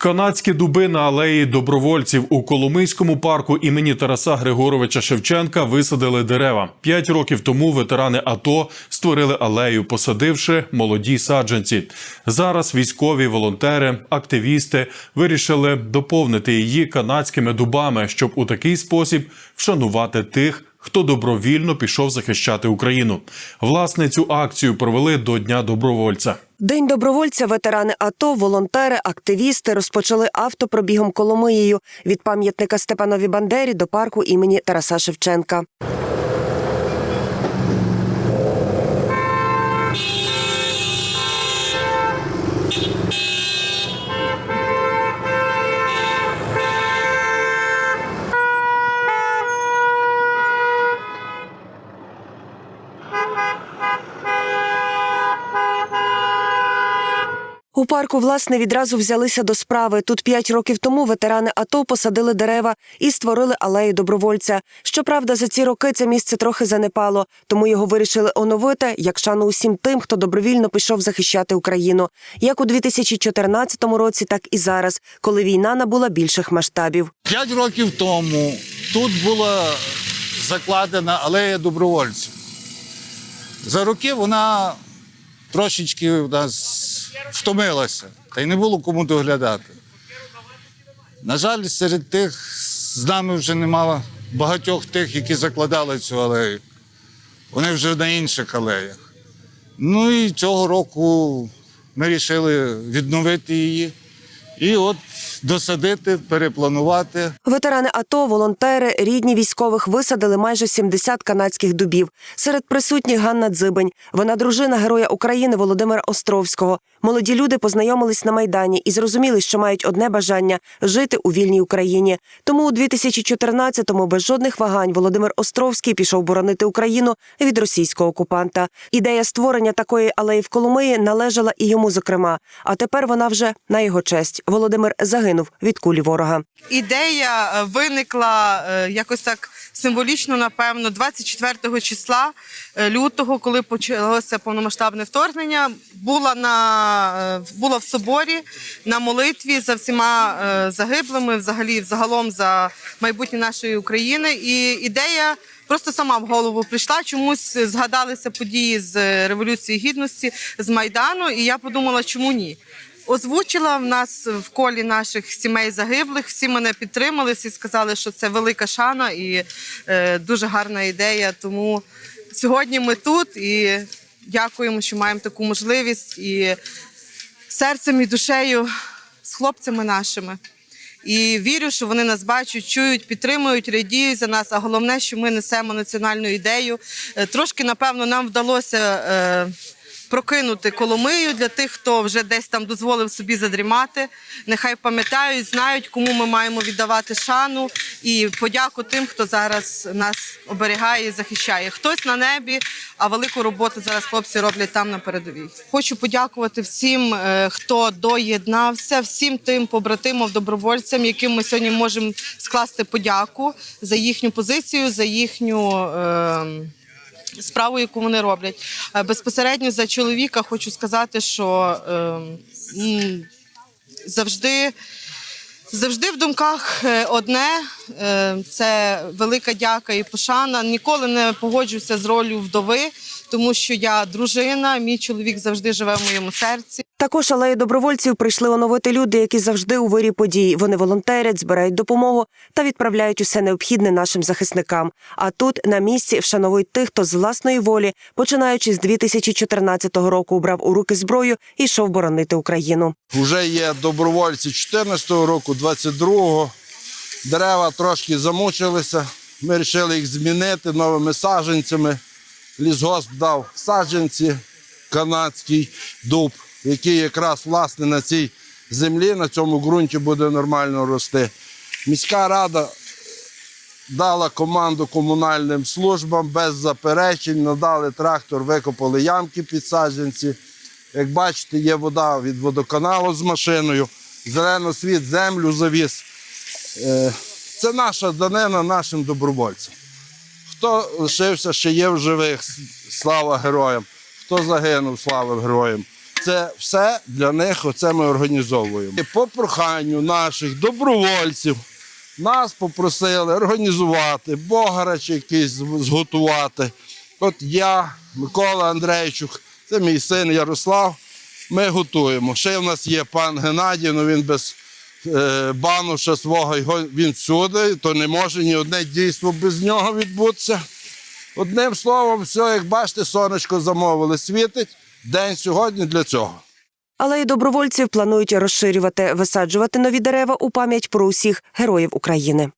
Канадські дуби на алеї добровольців у Коломийському парку імені Тараса Григоровича Шевченка висадили дерева. П'ять років тому ветерани АТО створили алею, посадивши молоді саджанці. Зараз військові волонтери, активісти вирішили доповнити її канадськими дубами, щоб у такий спосіб вшанувати тих. Хто добровільно пішов захищати Україну? Власне, цю акцію провели до Дня добровольця. День добровольця, ветерани АТО, волонтери, активісти розпочали автопробігом Коломиєю від пам'ятника Степанові Бандері до парку імені Тараса Шевченка. У парку, власне, відразу взялися до справи. Тут п'ять років тому ветерани АТО посадили дерева і створили алею добровольця. Щоправда, за ці роки це місце трохи занепало, тому його вирішили оновити як шану усім тим, хто добровільно пішов захищати Україну, як у 2014 році, так і зараз, коли війна набула більших масштабів. П'ять років тому тут була закладена алея добровольців. За роки вона трошечки в нас втомилася, та й не було кому доглядати. На жаль, серед тих з нами вже немає багатьох тих, які закладали цю алею. Вони вже на інших алеях. Ну і цього року ми вирішили відновити її і от досадити, перепланувати. Ветерани АТО, волонтери, рідні військових висадили майже 70 канадських дубів. Серед присутніх Ганна Дзибень. Вона дружина Героя України Володимира Островського. Молоді люди познайомились на майдані і зрозуміли, що мають одне бажання жити у вільній Україні. Тому у 2014-му без жодних вагань Володимир Островський пішов боронити Україну від російського окупанта. Ідея створення такої алеї в Коломиї належала і йому, зокрема. А тепер вона вже на його честь. Володимир загинув від кулі ворога. Ідея е, виникла е, якось так символічно, напевно, 24 числа е, лютого, коли почалося повномасштабне вторгнення. Була на була в соборі на молитві за всіма загиблими, взагалі, взагалом за майбутнє нашої України. І ідея. Просто сама в голову прийшла, чомусь згадалися події з Революції Гідності, з Майдану, і я подумала, чому ні. Озвучила в нас в колі наших сімей загиблих. Всі мене підтримали, всі сказали, що це велика шана і е, дуже гарна ідея. Тому сьогодні ми тут і дякуємо, що маємо таку можливість і серцем і душею з хлопцями нашими. І вірю, що вони нас бачать, чують, підтримують, радіють за нас. А головне, що ми несемо національну ідею. Е, Трошки, напевно, нам вдалося. е, прокинути Коломию для тих, хто вже десь там дозволив собі задрімати. Нехай пам'ятають, знають, кому ми маємо віддавати шану і подяку тим, хто зараз нас оберігає і захищає. Хтось на небі, а велику роботу зараз хлопці роблять там на передовій. Хочу подякувати всім, е, хто доєднався, всім тим побратимам, добровольцям, яким ми сьогодні можемо скласти подяку за їхню позицію, за їхню. Е- справу, яку вони роблять. Е, Безпосередньо за чоловіка хочу сказати, що е, завжди. Завжди в думках е, одне е, це велика дяка і пошана. Ніколи не погоджуся з ролью вдови, тому що я дружина, мій чоловік завжди живе в моєму серці. Також алею добровольців прийшли оновити люди, які завжди у вирі подій. Вони волонтерять, збирають допомогу та відправляють усе необхідне нашим захисникам. А тут на місці вшановують тих, хто з власної волі, починаючи з 2014 року, убрав у руки зброю і йшов боронити Україну. Вже є добровольці 14-го року, 22-го. Дерева трошки замучилися. Ми вирішили їх змінити новими саджанцями. Лісгосп дав саджанці, канадський дуб, який якраз власне на цій землі, на цьому ґрунті буде нормально рости. Міська рада дала команду комунальним службам без заперечень, надали трактор, викопали ямки під саджанці. Як бачите, є вода від водоканалу з машиною, зелено світ, землю завіз. Е, Це наша данина нашим добровольцям. Хто лишився, ще є в живих, слава героям. Хто загинув, слава героям. Це все для них оце ми організовуємо. І по проханню наших добровольців нас попросили організувати, богарач якийсь зготувати. От я, Микола Андрейчук, це мій син Ярослав. Ми готуємо. Ще в нас є пан Геннадій, ну він без бануша свого, його, він всюди, то не може ні одне дійство без нього відбутися. Одним словом, все, як бачите, сонечко замовили, світить. День сьогодні для цього. Але й добровольців планують розширювати, висаджувати нові дерева у пам'ять про усіх героїв України.